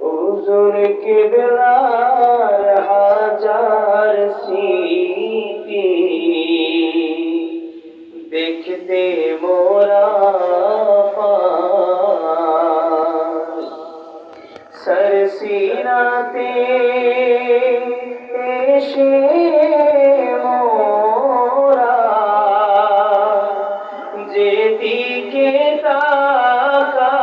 হুজুর স্মৃতি দেখতে মোরা যেদিকে তাকাই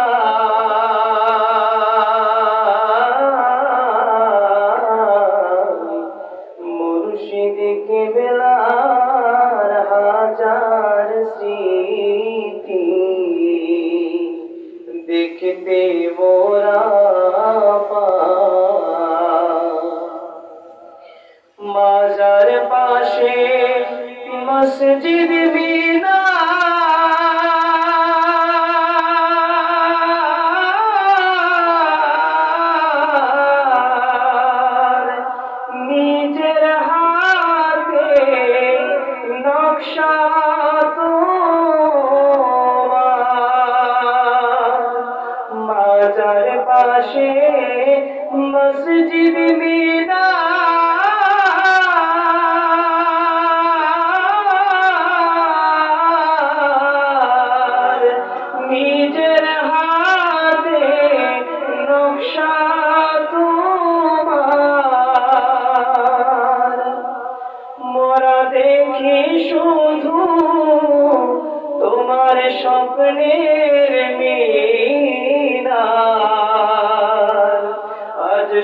মুর্শিদকে বেলার হাজার স্মৃতি দেখতে মোরা। মাজার পাশে মসজিদ বিনা মসজিদ বিনা নিজের নকশা শুধু তোমার স্বপ্নের মিনার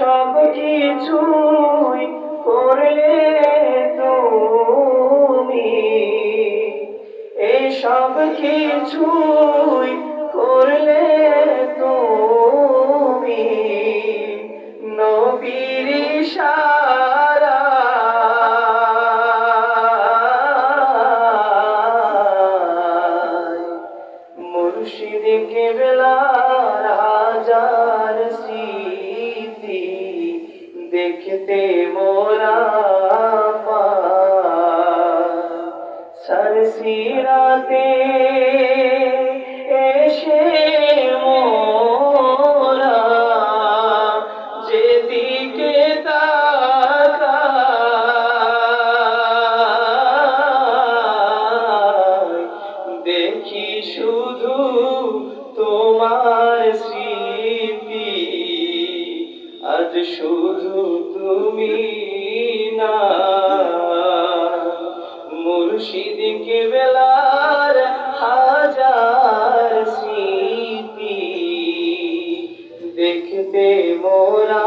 এসব কিছুই করলে তুমি। এসব কিছুই করলে তুমি। দেখতে মোরা সরসিরাতে এসে শুধু তুমি না। মুর্শিদকে বেলার হাজার স্মৃতি দেখতে মোরা